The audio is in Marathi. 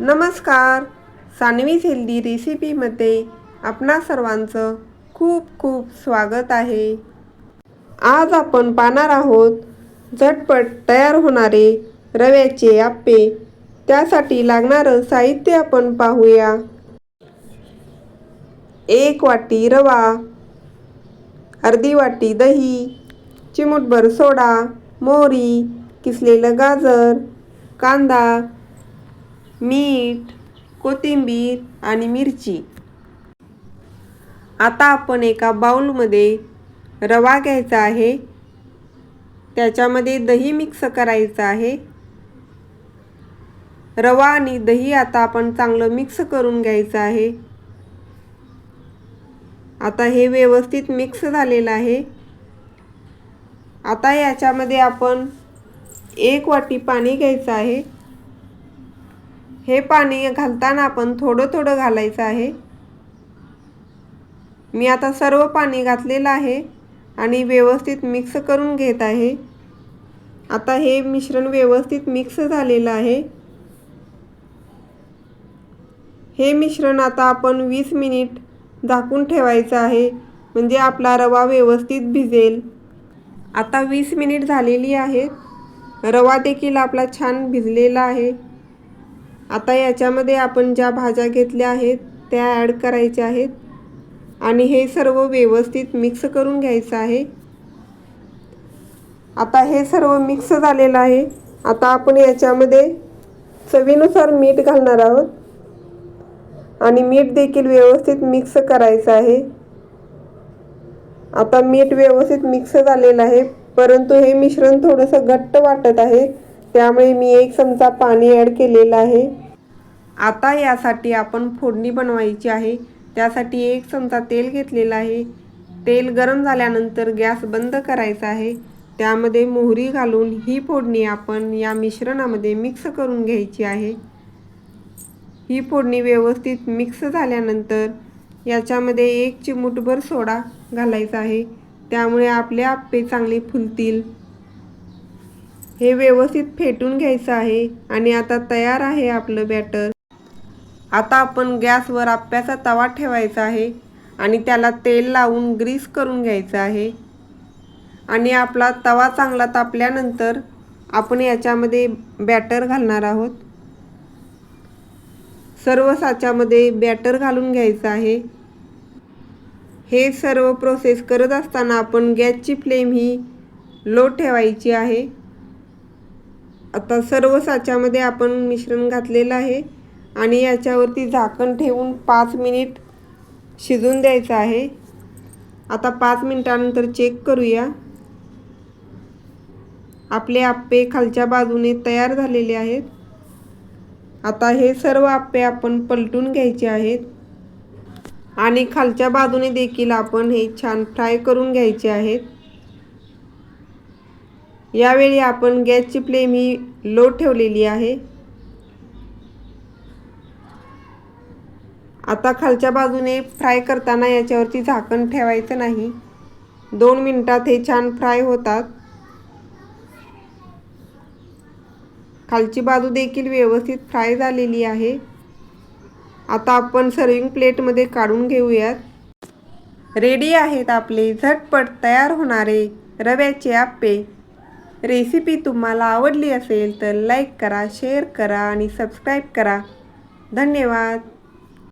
नमस्कार. सानवीज हेल्दी रेसिपीमध्ये आपणा सर्वांचं खूप खूप स्वागत आहे. आज आपण पाहणार आहोत झटपट तयार होणारे रव्याचे आप्पे. त्यासाठी लागणारं साहित्य आपण पाहूया. एक वाटी रवा अर्धी वाटी दही चिमूटभर सोडा मोहरी किसलेलं गाजर कांदा मीठ कोथिंबीर आणि मिरची. आता आपण एका बाउलमध्ये रवा घ्यायचा आहे. त्याच्यामध्ये दही मिक्स करायचं आहे. रवा आणि दही आता आपण चांगलं मिक्स करून घ्यायचं आहे. आता हे व्यवस्थित मिक्स झालेलं आहे. आता याच्यामध्ये आपण एक वाटी पाणी घ्यायचं आहे. हे पाणी घालताना आपण थोडं थोडं घालायचं आहे. मी आता सर्व पाणी घातलेलं आहे आणि व्यवस्थित मिक्स करून घेत आहे. आता हे मिश्रण व्यवस्थित मिक्स झालेलं आहे. हे मिश्रण आता आपण वीस मिनिट झाकून ठेवायचं आहे. म्हणजे आपला रवा व्यवस्थित भिजेल. आता वीस मिनिट झालेली आहेत. रवा देखील आपला छान भिजलेला आहे. आता याच्यामध्ये आपण ज्या भाज्या घेतल्या आहेत त्या ॲड करायच्या आहेत. आणि हे सर्व व्यवस्थित मिक्स करून घ्यायचं आहे. आता हे सर्व मिक्स झालेलं आहे. आता आपण याच्यामध्ये चवीनुसार मीठ घालणार आहोत. आणि मीठ देखील व्यवस्थित मिक्स करायचं आहे. आता मीठ व्यवस्थित मिक्स झालेलं आहे परंतु हे मिश्रण थोडंसं घट्ट वाटत आहे. त्यामुळे मी एक चमचा पाणी ॲड केलेलं आहे. आता यासाठी आपण फोडणी बनवायची आहे. त्यासाठी एक चमचा तेल घेतलेला आहे. तेल गरम झाल्यानंतर गॅस बंद करायचा आहे. त्यामध्ये मोहरी घालून ही फोडणी आपण या मिश्रणामध्ये मिक्स करून घ्यायची आहे. ही फोडणी व्यवस्थित मिक्स झाल्यानंतर याच्यामध्ये एक चिमूटभर सोडा घालायचा आहे. त्यामुळे आपले आप्पे चांगले फुलतील. हे व्यवस्थित फेटून घ्यायचं आहे आणि आता तयार आहे आपलं बॅटर. आता आपण गॅसवर आप्याचा तवा ठेवायचा आहे आणि त्याला तेल लावून ग्रीस करून घ्यायचं आहे. आणि आपला तवा चांगला तापल्यानंतर आपण याच्यामध्ये बॅटर घालणार आहोत. सर्व साच्यामध्ये बॅटर घालून घ्यायचं आहे. हे सर्व प्रोसेस करत असताना आपण गॅसची फ्लेम ही लो ठेवायची आहे. आता सर्व साच्यामध्ये आपण मिश्रण घातलेलं आहे आणि याच्यावरती झाकण ठेवून पाच मिनिट शिजून द्यायचं आहे. आता पाच मिनिटानंतर चेक करूया. आपले आप्पे खालच्या बाजूने तयार झालेले आहेत. आता हे सर्व आप्पे आपण पलटून घ्यायचे आहेत. आणि खालच्या बाजूने देखील आपण हे छान फ्राय करून घ्यायचे आहेत. यावेळी आपण गॅसची फ्लेम ही लो ठेवलेली आहे. आता खालच्या बाजूने फ्राय करताना याच्यावरती झाकण ठेवायचं नाही. दोन मिनटात हे छान फ्राय होतात. खालची बाजू देखील व्यवस्थित फ्राय झालेली आहे. आता आपण सर्विंग प्लेटमध्ये काढून घेऊयात. रेडी आहेत आपले. झटपट तयार होणारे रव्याचे आप्पे. रेसिपी तुम्हाला आवडली असेल तर लाईक करा शेअर करा आणि सबस्क्राईब करा. धन्यवाद.